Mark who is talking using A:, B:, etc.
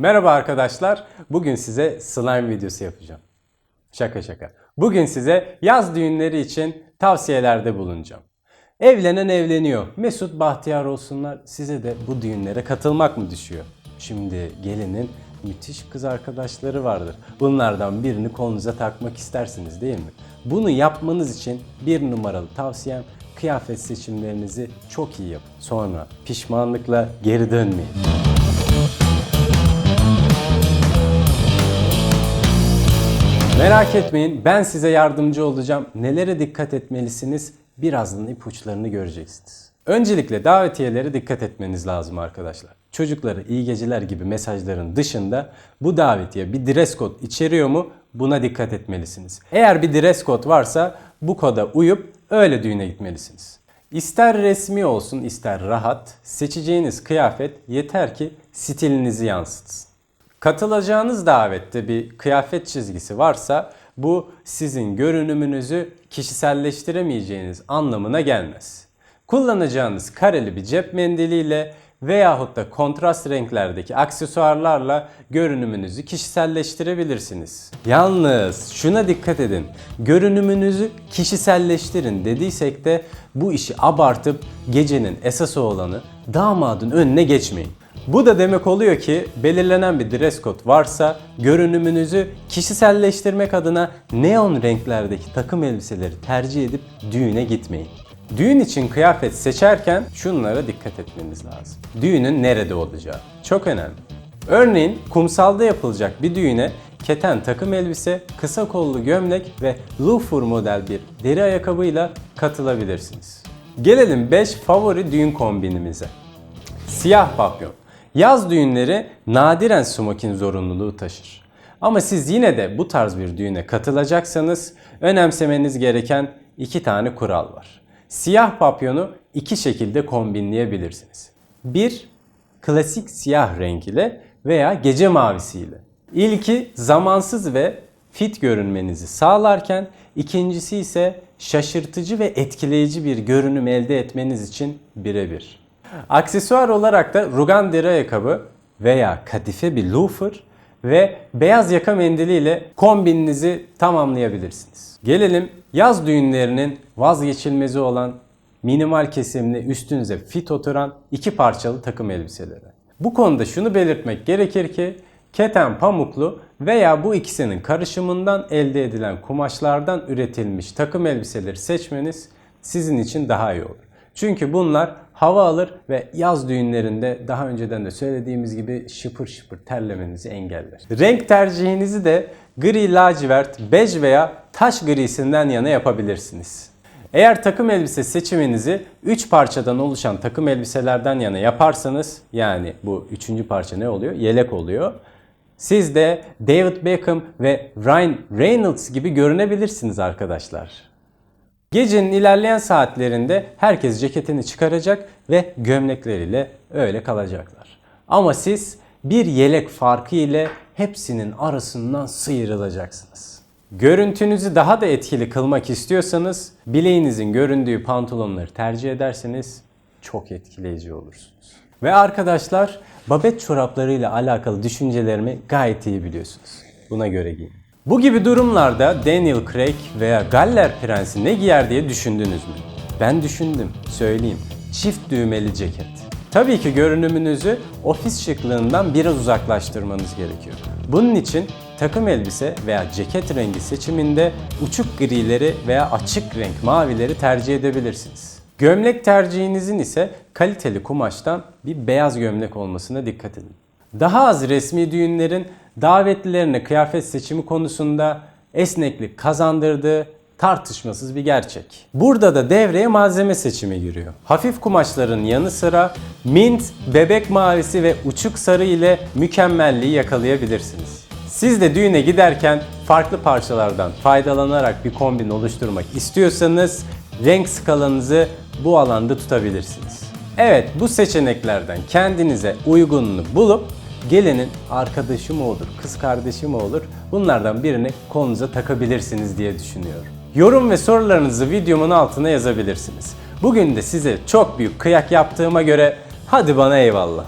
A: Merhaba arkadaşlar. Bugün size slime videosu yapacağım. Şaka şaka. Bugün size yaz düğünleri için tavsiyelerde bulunacağım. Evlenen evleniyor. Mesut bahtiyar olsunlar. Size de bu düğünlere katılmak mı düşüyor? Şimdi gelinin müthiş kız arkadaşları vardır. Bunlardan birini kolunuza takmak istersiniz değil mi? Bunu yapmanız için bir numaralı tavsiyem kıyafet seçimlerinizi çok iyi yapın. Sonra pişmanlıkla geri dönmeyin. Merak etmeyin ben size yardımcı olacağım. Nelere dikkat etmelisiniz? Birazdan ipuçlarını göreceksiniz. Öncelikle davetiyelere dikkat etmeniz lazım arkadaşlar. Çocuklara iyi geceler gibi mesajların dışında bu davetiye bir dress code içeriyor mu? Buna dikkat etmelisiniz. Eğer bir dress code varsa bu koda uyup öyle düğüne gitmelisiniz. İster resmi olsun ister rahat, seçeceğiniz kıyafet yeter ki stilinizi yansıtsın. Katılacağınız davette bir kıyafet çizgisi varsa bu sizin görünümünüzü kişiselleştiremeyeceğiniz anlamına gelmez. Kullanacağınız kareli bir cep mendiliyle veyahut da kontrast renklerdeki aksesuarlarla görünümünüzü kişiselleştirebilirsiniz. Yalnız şuna dikkat edin. Görünümünüzü kişiselleştirin dediysek de bu işi abartıp gecenin esası olanı damadın önüne geçmeyin. Bu da demek oluyor ki belirlenen bir dress code varsa görünümünüzü kişiselleştirmek adına neon renklerdeki takım elbiseleri tercih edip düğüne gitmeyin. Düğün için kıyafet seçerken şunlara dikkat etmeniz lazım. Düğünün nerede olacağı çok önemli. Örneğin kumsalda yapılacak bir düğüne keten takım elbise, kısa kollu gömlek ve loafer model bir deri ayakkabıyla katılabilirsiniz. Gelelim 5 favori düğün kombinimize. Siyah papyon. Yaz düğünleri nadiren smokin zorunluluğu taşır. Ama siz yine de bu tarz bir düğüne katılacaksanız önemsemeniz gereken iki tane kural var. Siyah papyonu iki şekilde kombinleyebilirsiniz. Bir, klasik siyah renk ile veya gece mavisiyle. İlki zamansız ve fit görünmenizi sağlarken ikincisi ise şaşırtıcı ve etkileyici bir görünüm elde etmeniz için birebir. Aksesuar olarak da rugan deri ayakkabı veya kadife bir loafer ve beyaz yaka mendiliyle kombininizi tamamlayabilirsiniz. Gelelim yaz düğünlerinin vazgeçilmezi olan minimal kesimli üstünüze fit oturan iki parçalı takım elbiselere. Bu konuda şunu belirtmek gerekir ki keten pamuklu veya bu ikisinin karışımından elde edilen kumaşlardan üretilmiş takım elbiseleri seçmeniz sizin için daha iyi olur. Çünkü bunlar hava alır ve yaz düğünlerinde daha önceden de söylediğimiz gibi şıpır şıpır terlemenizi engeller. Renk tercihinizi de gri lacivert, bej veya taş grisinden yana yapabilirsiniz. Eğer takım elbise seçiminizi 3 parçadan oluşan takım elbiselerden yana yaparsanız yani bu üçüncü parça ne oluyor? Yelek oluyor. Siz de David Beckham ve Ryan Reynolds gibi görünebilirsiniz arkadaşlar. Gecenin ilerleyen saatlerinde herkes ceketini çıkaracak ve gömlekleriyle öyle kalacaklar. Ama siz bir yelek farkı ile hepsinin arasından sıyrılacaksınız. Görüntünüzü daha da etkili kılmak istiyorsanız bileğinizin göründüğü pantolonları tercih ederseniz çok etkileyici olursunuz. Ve arkadaşlar babet çoraplarıyla alakalı düşüncelerimi gayet iyi biliyorsunuz. Buna göre giyin. Bu gibi durumlarda Daniel Craig veya Galler Prensi ne giyer diye düşündünüz mü? Ben düşündüm, söyleyeyim. Çift düğmeli ceket. Tabii ki görünümünüzü ofis şıklığından biraz uzaklaştırmanız gerekiyor. Bunun için takım elbise veya ceket rengi seçiminde uçuk grileri veya açık renk mavileri tercih edebilirsiniz. Gömlek tercihinizin ise kaliteli kumaştan bir beyaz gömlek olmasına dikkat edin. Daha az resmi düğünlerin davetlilerine kıyafet seçimi konusunda esneklik kazandırdığı tartışmasız bir gerçek. Burada da devreye malzeme seçimi giriyor. Hafif kumaşların yanı sıra mint, bebek mavisi ve uçuk sarı ile mükemmelliği yakalayabilirsiniz. Siz de düğüne giderken farklı parçalardan faydalanarak bir kombin oluşturmak istiyorsanız renk skalanızı bu alanda tutabilirsiniz. Evet bu seçeneklerden kendinize uygununu bulup gelinin arkadaşı mı olur, kız kardeşi mi olur bunlardan birini kolunuza takabilirsiniz diye düşünüyorum. Yorum ve sorularınızı videomun altına yazabilirsiniz. Bugün de size çok büyük kıyak yaptığıma göre hadi bana eyvallah.